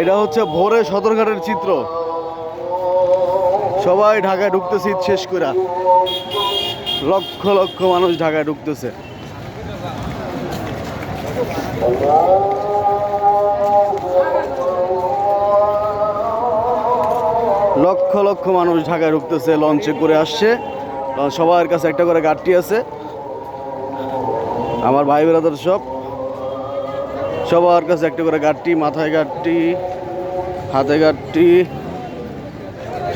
এটা হচ্ছে ভোরে সদরঘাটের চিত্র। সবাই ঢাকায় ঢুকতেছে, ঈদ শেষ করে লক্ষ লক্ষ মানুষ ঢাকায় ঢুকতেছে। লক্ষ লক্ষ মানুষ ঢাকায় ঢুকতেছে, লঞ্চে করে আসছে। সবার কাছে একটা করে গাড়ি আছে। আমার ভাই বেরাদার সব সবার কাছে একটা করে গাড়ি মাথায় গাড়ি হাতে গাড়ি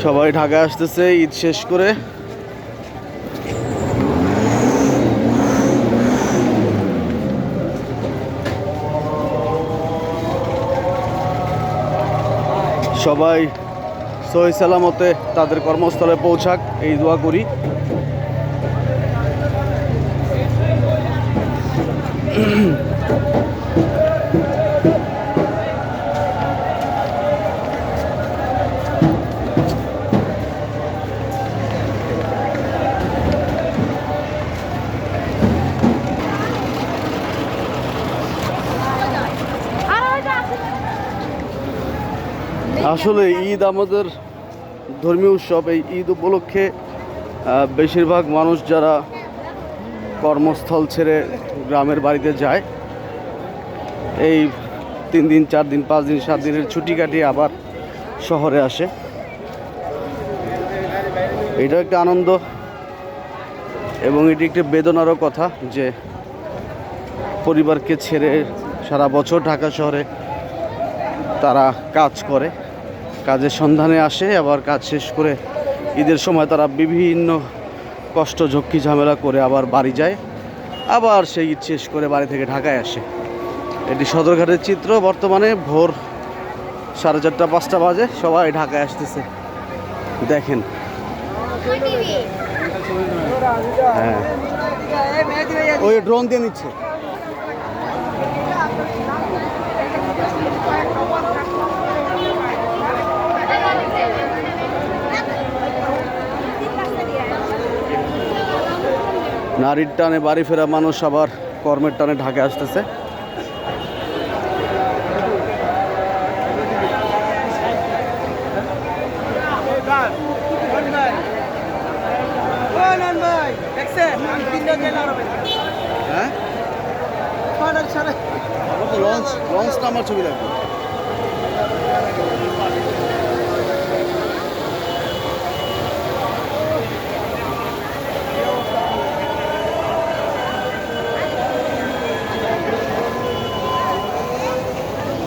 সবাই ঢাকায় আসতেছে, ঈদ শেষ করে। সবাই সহি সালামতে তাদের কর্মস্থলে পৌঁছাক, এই দোয়া করি। আসলে ঈদ আমাদের ধর্মীয় উৎসব, এই ঈদ উপলক্ষে বেশিরভাগ মানুষ যারা কর্মস্থল ছেড়ে গ্রামের বাড়িতে যায়, এই তিন দিন, চার দিন, পাঁচ দিন, সাত দিনের ছুটি কাটিয়ে আবার শহরে আসে। এটা একটা আনন্দ এবং এটি একটি বেদনারও কথা যে পরিবারকে ছেড়ে সারা বছর ঢাকা শহরে তারা কাজ করে। কাজের সন্ধানে আসে, আবার কাজ শেষ করে ঈদের সময় তারা বিভিন্ন কষ্ট, ঝক্কি, ঝামেলা করে আবার বাড়ি যায়। আবার সেই ঈদ শেষ করে বাড়ি থেকে ঢাকায় আসে। এটি সদরঘাটের চিত্র। বর্তমানে ভোর সাড়ে চারটা, পাঁচটা বাজে। সবাই ঢাকায় আসতেছে। দেখেন। হ্যাঁ। ওই ড্রোন দিয়ে নিচ্ছে। নারীর টানে বাড়ি ফেরা মানুষ আবার কর্মের টানে ঢাকে আসতেছে। হ্যাঁ? লঞ্চ লঞ্চটা আমার ছবি লাগবে।